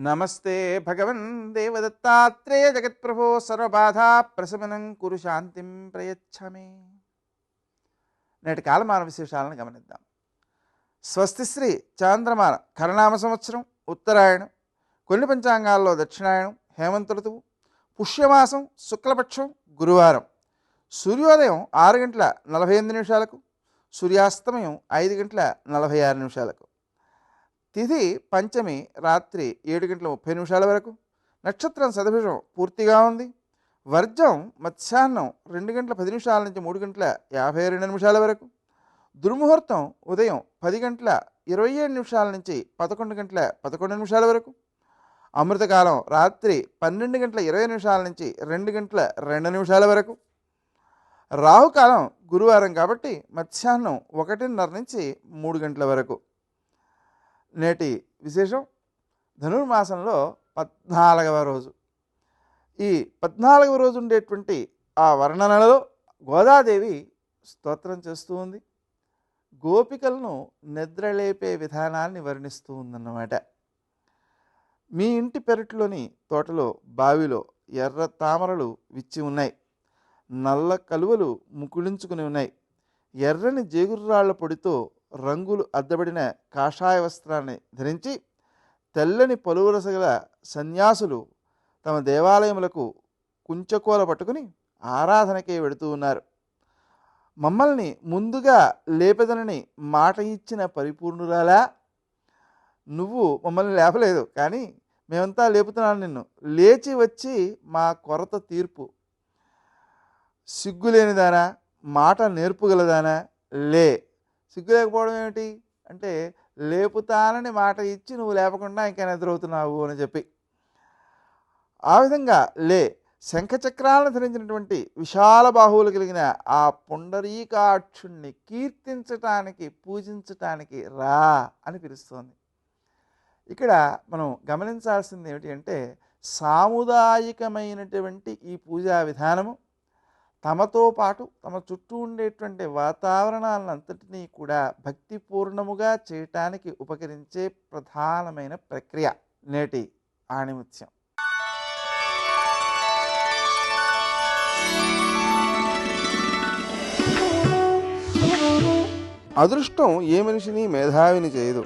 నమస్తే భగవన్ దేవదత్తాత్రేయ జగత్ప్రభో సర్వబాధా ప్రశమనం కురు శాంతిం ప్రయచ్చమే నేటి కాలమాన విశేషాలను గమనిద్దాం. స్వస్తిశ్రీ చాంద్రమాన కరణామ సంవత్సరం ఉత్తరాయణం కొన్ని పంచాంగాల్లో దక్షిణాయనం హేమంత ఋతువు పుష్యమాసం శుక్లపక్షం గురువారం. సూర్యోదయం ఆరు గంటల నలభై ఎనిమిది నిమిషాలకు సూర్యాస్తమయం ఐదు గంటల నలభై ఆరు నిమిషాలకు. తిథి పంచమి రాత్రి ఏడు గంటల ముప్పై నిమిషాల వరకు. నక్షత్రం సదభిషం పూర్తిగా ఉంది. వర్జం మధ్యాహ్నం రెండు గంటల పది నిమిషాల నుంచి మూడు గంటల యాభై రెండు నిమిషాల వరకు. దుర్ముహూర్తం ఉదయం పది గంటల ఇరవై ఏడు నిమిషాల నుంచి పదకొండు గంటల పదకొండు నిమిషాల వరకు. అమృతకాలం రాత్రి పన్నెండు గంటల ఇరవై నిమిషాల నుంచి రెండు గంటల రెండు నిమిషాల వరకు. రాహుకాలం గురువారం కాబట్టి మధ్యాహ్నం ఒకటిన్నర నుంచి మూడు గంటల వరకు. నేటి విశేషం. ధనుర్మాసంలో పద్నాలుగవ రోజు. ఈ పద్నాలుగవ రోజు ఉండేటువంటి ఆ వర్ణనలో గోదాదేవి స్తోత్రం చేస్తూ ఉంది. గోపికలను నిద్రలేపే విధానాన్ని వర్ణిస్తూ ఉందన్నమాట. మీ ఇంటి పెరట్లోని తోటలో బావిలో ఎర్ర తామరలు విచ్చి ఉన్నాయి. నల్ల కలువలు ముకుళించుకుని ఉన్నాయి. ఎర్రని జేగుర్రాళ్ళ పొడితో రంగులు అద్దబడిన కాషాయ వస్త్రాన్ని ధరించి తెల్లని పలువురసగల సన్యాసులు తమ దేవాలయములకు కుంచకోల పట్టుకుని ఆరాధనకే వెడుతూ ఉన్నారు. మమ్మల్ని ముందుగా లేపదనని మాట ఇచ్చిన పరిపూర్ణురాలా? నువ్వు మమ్మల్ని లేపలేదు కానీ మేమంతా లేపుతున్నాను నిన్ను. లేచి వచ్చి మా కొరత తీర్పు. సిగ్గులేనిదానా? మాట నేర్పుగలదానా? లే. సిగ్గు లేకపోవడం ఏమిటి? అంటే లేపుతానని మాట ఇచ్చి నువ్వు లేపకుండా ఇంకా నిద్రవుతున్నావు అని చెప్పి. ఆ విధంగా లే శంఖచక్రాలను ధరించినటువంటి విశాల బాహువులు కలిగిన ఆ పుండరీకాక్షుణ్ణి కీర్తించటానికి పూజించటానికి రా అని పిలుస్తోంది. ఇక్కడ మనం గమనించాల్సింది ఏమిటి అంటే సాముదాయికమైనటువంటి ఈ పూజా విధానము తమతో పాటు తమ చుట్టూ ఉండేటువంటి వాతావరణాలంతటినీ కూడా భక్తిపూర్ణముగా చేయటానికి ఉపకరించే ప్రధానమైన ప్రక్రియ నేటి ఆణిముత్యం. అదృష్టం ఏ మనిషిని మేధావిని చేయదు.